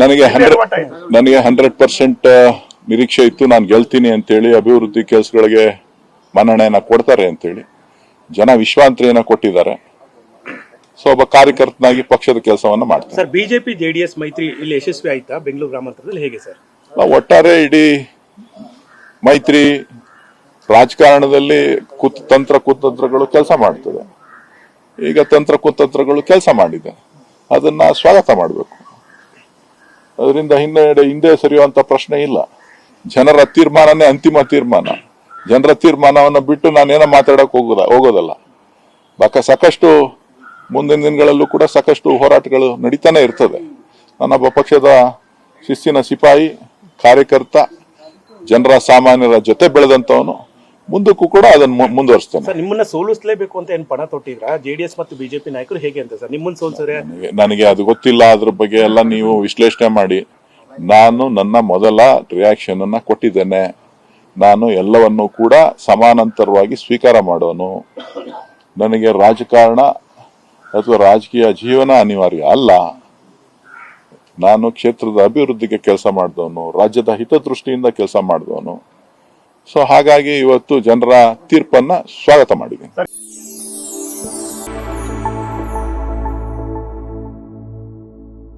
ನನಗೆ ಹಂಡ್ರೆಡ್ ನನಗೆ hundred percent ನಿರೀಕ್ಷೆ ಇತ್ತು. ನಾನು ಗೆಲ್ತೀನಿ ಅಂತೇಳಿ ಅಭಿವೃದ್ಧಿ ಕೆಲಸಗಳಿಗೆ ಮನ್ನಣೆಯನ್ನ ಕೊಡ್ತಾರೆ ಅಂತೇಳಿ. ಜನ ವಿಶ್ವಾಂತರಿಯನ್ನ ಕೊಟ್ಟಿದ್ದಾರೆ. ಸೊ ಒಬ್ಬ ಕಾರ್ಯಕರ್ತನಾಗಿ ಪಕ್ಷದ ಕೆಲಸವನ್ನ ಮಾಡ್ತಾರೆ. ಸರ್ ಬಿಜೆಪಿ ಜೆಡಿಎಸ್ ಮೈತ್ರಿ ಇಲ್ಲಿ ಯಶಸ್ವಿ ಆಯ್ತಾ? ಬೆಂಗಳೂರು ಗ್ರಾಮಾಂತರದಲ್ಲಿ ಹೇಗೆ ಸರ್? ಒಟ್ಟಾರೆ ಇಡೀ ಮೈತ್ರಿ ರಾಜಕಾರಣದಲ್ಲಿ ಕುತ್ ತಂತ್ರ ಕುತಂತ್ರಗಳು ಕೆಲಸ ಮಾಡ್ತದೆ. ಈಗ ತಂತ್ರ ಕುತಂತ್ರಗಳು ಕೆಲಸ ಮಾಡಿದೆ. ಅದನ್ನ ಸ್ವಾಗತ ಮಾಡಬೇಕು. ಅದರಿಂದ ಹಿನ್ನೆಡೆ ಹಿಂದೆ ಸರಿಯುವಂತ ಪ್ರಶ್ನೆ ಇಲ್ಲ. ಜನರ ತೀರ್ಮಾನನೇ ಅಂತಿಮ ತೀರ್ಮಾನ. ಜನರ ತೀರ್ಮಾನವನ್ನು ಬಿಟ್ಟು ನಾನೇನೋ ಮಾತಾಡಕ್ ಹೋಗೋದ, ಹೋಗೋದಲ್ಲ. ಬಾಕ ಸಾಕಷ್ಟು ಮುಂದಿನ ದಿನಗಳಲ್ಲೂ ಕೂಡ ಸಾಕಷ್ಟು ಹೋರಾಟಗಳು ನಡೀತಾನೆ ಇರ್ತದೆ. ನಾನೊಬ್ಬ ಪಕ್ಷದ ಶಿಸ್ತಿನ ಸಿಪಾಯಿ, ಕಾರ್ಯಕರ್ತ, ಜನರ ಸಾಮಾನ್ಯರ ಜೊತೆ ಬೆಳೆದಂತವನು ಮುಂದಕ್ಕೂ ಕೂಡ ಅದನ್ನ ಮುಂದುವರಿಸ್ತೇನೆ. ಸರ್ ನಿಮ್ಮನ್ನ ಸೋಲಿಸಲೇಬೇಕು ಅಂತ ಏನ್ ಪಣ ತೊಟ್ಟಿದ್ರಾ? ಜೆಡಿಎಸ್ ಮತ್ತು ಬಿಜೆಪಿ ನಾಯಕರು ಹೇಗೆ ಅಂತ ಸರ್? ನಿಮ್ಮನ್ನ ಸೋಲ್ಸಿದ್ರೆ? ನನಗೆ- ನನಗೆ ಅದು ಗೊತ್ತಿಲ್ಲ ಅದ್ರ ಬಗ್ಗೆ ಎಲ್ಲ ನೀವು ವಿಶ್ಲೇಷಣೆ ಮಾಡಿ. ನಾನು ನನ್ನ ಮೊದಲ ರಿಯಾಕ್ಷನ್ ಅನ್ನ ಕೊಟ್ಟಿದ್ದೇನೆ. ನಾನು ಎಲ್ಲವನ್ನು ಕೂಡ ಸಮಾನಾಂತರವಾಗಿ ಸ್ವೀಕಾರ ಮಾಡೋನು. ನನಗೆ ರಾಜಕಾರಣ ಅಥವಾ ರಾಜಕೀಯ ಜೀವನ ಅನಿವಾರ್ಯ ಅಲ್ಲ. ನಾನು ಕ್ಷೇತ್ರದ ಅಭಿವೃದ್ಧಿಗೆ ಕೆಲಸ ಮಾಡಿದವನು ರಾಜ್ಯದ ಹಿತದೃಷ್ಟಿಯಿಂದ ಕೆಲಸ ಮಾಡಿದವನು. ಸೊ ಹಾಗಾಗಿ ಇವತ್ತು ಜನರ ತೀರ್ಪನ್ನ ಸ್ವಾಗತ ಮಾಡಿದ್ದೀನಿ.